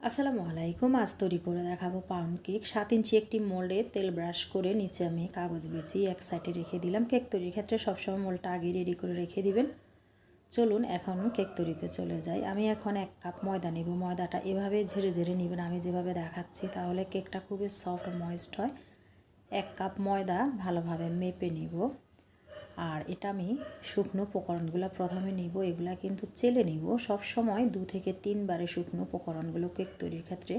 আসসালামু আলাইকুম, আজ তৈরি করে দেখাবো পাউন্ড কেক সাত ইঞ্চি একটি মোল্ডে তেল ব্রাশ করে নিচে আমি কাগজ বেঁচি এক সাইডে রেখে দিলাম। কেক তৈরির ক্ষেত্রে সবসময় মোলটা আগে রেডি করে রেখে দিবেন। চলুন এখন কেক তৈরিতে চলে যাই। আমি এখন এক কাপ ময়দা নেব। ময়দাটা এভাবে ঝেড়ে ঝেড়ে নেবেন, আমি যেভাবে দেখাচ্ছি, তাহলে কেকটা খুবই সফট ময়েস্ট হয়। এক কাপ ময়দা ভালোভাবে মেপে নিব। আর এটা আমি শুকনো উপকরণগুলো প্রথমে নিব, এগুলা কিন্তু চেলে নিব। সব সময় দু থেকে তিনবারে শুকনো উপকরণগুলো কেক তৈরির ক্ষেত্রে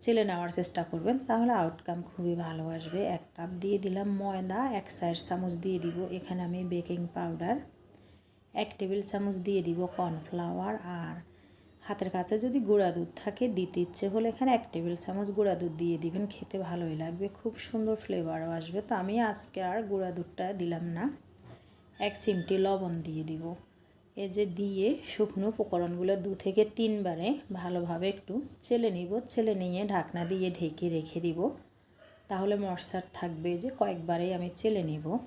চেলে নেওয়ার চেষ্টা করবেন, তাহলে আউটকাম খুবই ভালো আসবে। এক কাপ দিয়ে দিলাম ময়দা, এক সাইড চামচ দিয়ে দিব এখানে আমি বেকিং পাউডার এক টেবিল চামচ দিয়ে দিব কর্নফ্লাওয়ার আর হাতের কাছে যদি গুঁড়া দুধ থাকে, দিতে ইচ্ছে হলে এখানে এক টেবিল চামচ গুঁড়া দুধ দিয়ে দিবেন, খেতে ভালোই লাগবে, খুব সুন্দর ফ্লেভারও আসবে। তো আমি আজকে আর গুঁড়া দুধটা দিলাম না। এক চিমটি লবণ দিয়ে দিব। এ যে দিয়ে শুকনো উপকরণগুলো দু থেকে তিনবারে ভালোভাবে একটু চেলে নিব, চেলে নিয়ে ঢাকনা দিয়ে ঢেকে রেখে দিব। তাহলে মশার থাকবে যে কয়েকবারেই আমি চেলে নিব।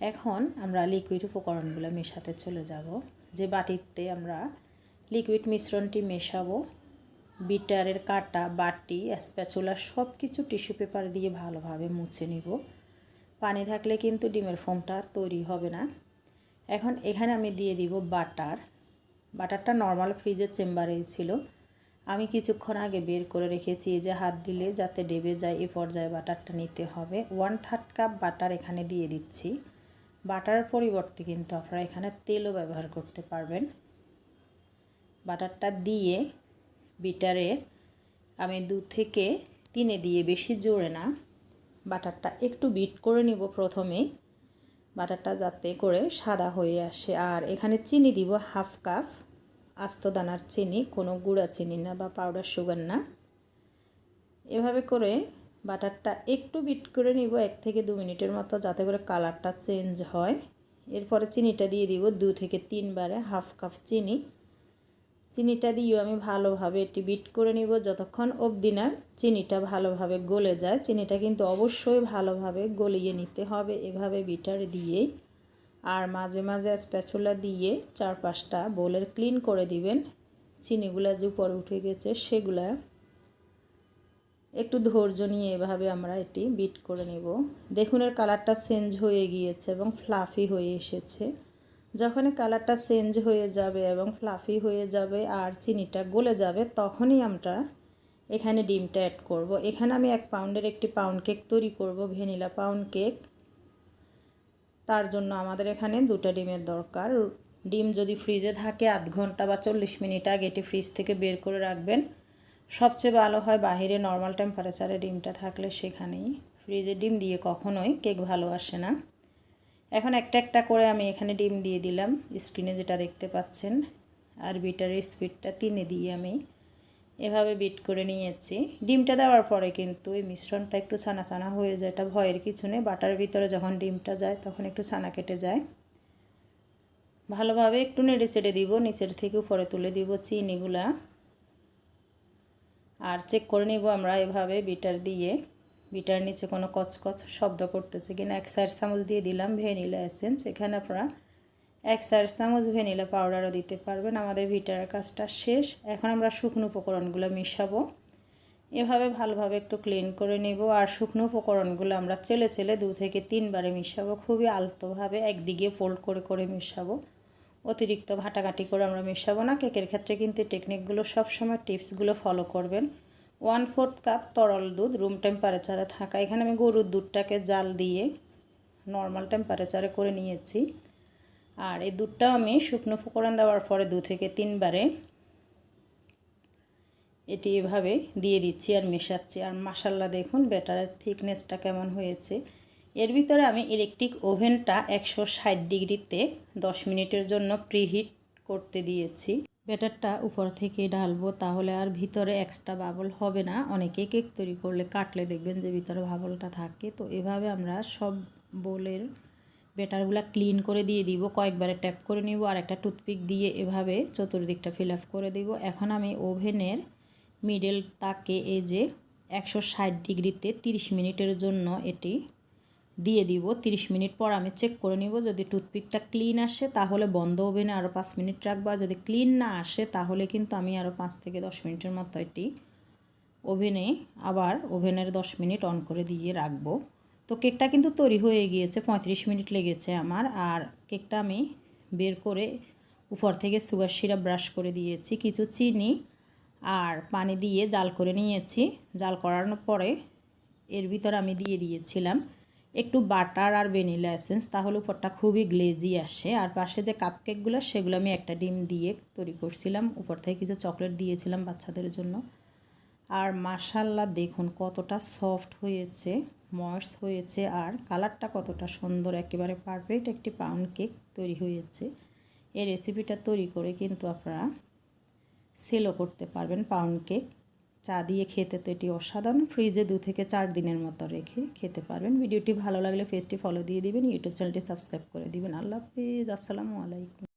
এখন আমরা লিকুইড উপকরণগুলো মেশাতে চলে যাব। যে বাটিতে আমরা লিকুইড মিশ্রণটি মেশাবো, বিটারের কাটা, বাটি, স্প্যাচুলা সব কিছু টিস্যু পেপার দিয়ে ভালোভাবে মুছে নিব। পানি থাকলে কিন্তু ডিমের ফোমটা তৈরি হবে না। এখন এখানে আমি দিয়ে দিব বাটার। বাটারটা নর্মাল ফ্রিজের চেম্বারেই ছিল। আমি কিছুক্ষণ আগে বের করে রেখেছি যে হাত দিলে যাতে ডেবে যায়, এ পর্যায়ে বাটারটা নিতে হবে। ওয়ান থার্ড কাপ বাটার এখানে দিয়ে দিচ্ছি। বাটার পরিবর্তে কিন্তু আপনারা এখানে তেলও ব্যবহার করতে পারবেন। বাটারটা দিয়ে বিটারে আমি দু থেকে তিনে দিয়ে, বেশি জোরে না। বাটারটা একটু বিট করে নিব প্রথমে বাটারটা যাতে করে সাদা হয়ে আসে। আর এখানে চিনি দিব হাফ কাপ আস্ত দানার চিনি, কোনো গুঁড়া চিনি না বা পাউডার সুগার না। এভাবে করে বাটারটা একটু বিট করে নিব এক থেকে দু মিনিটের মতো, যাতে করে কালারটা চেঞ্জ হয়। এরপরে চিনিটা দিয়ে দিব দু থেকে তিনবারে হাফ কাপ চিনি। চিনিটা দিয়েও আমি ভালোভাবে এটি বিট করে নিব। যতক্ষণ অবধি না চিনিটা ভালোভাবে গলে যায়, চিনিটা কিন্তু অবশ্যই ভালোভাবে গলিয়ে নিতে হবে। এভাবে বিটার দিয়েই আর মাঝে মাঝে স্প্যাচুলা দিয়ে চার পাঁচটা বোলের ক্লিন করে দিবেন। চিনিগুলা যে উপরে উঠে গেছে সেগুলা একটু ধৈর্য নিয়ে এভাবে আমরা এটি বিট করে নেব। দেখুন এর কালারটা চেঞ্জ হয়ে গিয়েছে এবং ফ্লাফি হয়ে এসেছে। যখন কালারটা চেঞ্জ হয়ে যাবে এবং ফ্লাফি হয়ে যাবে আর চিনিটা গলে যাবে, তখনই আমরা এখানে ডিমটা অ্যাড করব। এখানে আমি এক পাউন্ডের একটি পাউন্ড কেক তৈরি করব ভ্যানিলা পাউন্ড কেক তার জন্য আমাদের এখানে দুটা ডিমের দরকার। ডিম যদি ফ্রিজে থাকে, আধ ঘণ্টা বা চল্লিশ মিনিট আগে এটি ফ্রিজ থেকে বের করে রাখবেন। সবচেয়ে ভালো হয় বাহিরে নর্মাল টেম্পারেচারে ডিমটা থাকলে সেখানেই। ফ্রিজে ডিম দিয়ে কখনোই কেক ভালো আসে না। এখন একটা একটা করে আমি এখানে ডিম দিয়ে দিলাম, স্ক্রিনে যেটা দেখতে পাচ্ছেন। আর বিটারের স্পিডটা তিনে দিয়ে আমি। এভাবে বিট করে নিয়েছি। ডিমটা দেওয়ার পরে কিন্তু এই মিশ্রণটা একটু ছানা ছানা হয়ে যায়, এটা ভয়ের কিছু নেই। বাটার ভিতরে যখন ডিমটা যায় তখন একটু ছানা কেটে যায়। ভালোভাবে একটু নেড়ে চেড়ে দিব, নিচের থেকে উপরে তুলে দিব চিনিগুলা। আর চেক করে নিব আমরা এভাবে বিটার দিয়ে। বিটার নিচে কোনো কচকচ শব্দ করতেছে কিনা। এক সাইড চামচ দিয়ে দিলাম ভ্যানিলা এসেন্স। এখানে আপনারা এক সাইড চামচ ভ্যানিলা পাউডারও দিতে পারবেন। আমাদের ভিটার কাজটা শেষ। এখন আমরা শুকনো উপকরণগুলো মিশাবো। এভাবে ভালোভাবে একটু ক্লিন করে নেব। আর শুকনো উপকরণগুলো আমরা চেলে চেলে দু থেকে তিনবারে মিশাবো। খুবই আলতোভাবে একদিকে ফোল্ড করে করে মিশাবো। অতিরিক্ত ঘাটাঘাটি করে আমরা মেশাবো না। কেকের ক্ষেত্রে কিন্তু টেকনিকগুলো সবসময় টিপসগুলো ফলো করবেন। ওয়ান ফোর্থ কাপ তরল দুধ রুম টেম্পারেচারে থাকা। এখানে আমি গরুর দুধটাকে জাল দিয়ে নর্মাল টেম্পারেচারে করে নিয়েছি। আর এই দুধটাও আমি শুকনো ফোকরান দেওয়ার পরে দু থেকে তিনবারে এটি এভাবে দিয়ে দিচ্ছি আর মেশাচ্ছি। আর মাসাল্লা দেখুন ব্যাটারের থিকনেসটা কেমন হয়েছে। এর ভিতরে আমি ইলেকট্রিক ওভেনটা একশো ষাট ডিগ্রিতে দশ মিনিটের জন্য প্রিহিট করতে দিয়েছি। ব্যাটারটা উপর থেকে ঢালবো, তাহলে আর ভিতরে এক্সট্রা বাবল হবে না। অনেকে কেক তৈরি করলে কাটলে দেখবেন যে ভিতরে বাবলটা থাকে। তো এভাবে আমরা সব বোলের ব্যাটারগুলো ক্লিন করে দিয়ে দিব। কয়েকবারে ট্যাপ করে নিব আর একটা টুথপিক দিয়ে এভাবে চতুর্দিকটা ফিল আপ করে দিব। এখন আমি ওভেনের মিডল তাকে এই যে একশো ষাট ডিগ্রিতে তিরিশ মিনিটের জন্য এটি দিয়ে দিব। তিরিশ মিনিট পর আমি চেক করে নিব যদি টুথপিকটা ক্লিন আসে, তাহলে বন্ধ ওভেনে আরও পাঁচ মিনিট রাখব। যদি ক্লিন না আসে, তাহলে কিন্তু আমি আরও পাঁচ থেকে দশ মিনিটের মতো এটি ওভেনে আবার ওভেনের দশ মিনিট অন করে দিয়ে রাখব। তো কেকটা কিন্তু তৈরি হয়ে গিয়েছে, পঁয়ত্রিশ মিনিট লেগেছে আমার। আর কেকটা আমি বের করে উপর থেকে সুগার সিরাপ ব্রাশ করে দিয়েছি, কিছু চিনি আর পানি দিয়ে জাল করে নিয়েছি। জাল করানোর পরে এর ভিতর আমি দিয়ে দিয়েছিলাম একটু বাটার আর ভ্যানিলা এসেন্স, তাহলে উপরটা খুবই গ্লেজি আসে। আর পাশে যে কাপকেকগুলো সেগুলো আমি একটা ডিম দিয়ে তৈরি করছিলাম। উপর থেকে কিছু চকলেট দিয়েছিলাম বাচ্চাদের জন্য। আর মাসাল্লা দেখুন কতটা সফট হয়েছে ময়েস হয়েছে, আর কালারটা কতটা সুন্দর, একেবারে পারফেক্ট একটি পাউন্ড কেক তৈরি হয়েছে। এই রেসিপিটা তৈরি করে কিন্তু আপনারা সেলও করতে পারবেন পাউন্ড কেক চা দিয়ে খেতে তো এটি অসাধারণ। ফ্রিজে দু থেকে চার দিনের মতো রেখে খেতে পারবেন। ভিডিওটি ভালো লাগলে ফেসটি ফলো দিয়ে দিবেন। ইউটিউব চ্যানেলটি সাবস্ক্রাইব করে দিবেন। আল্লাহ হাফিজ। আসসালামু আলাইকুম।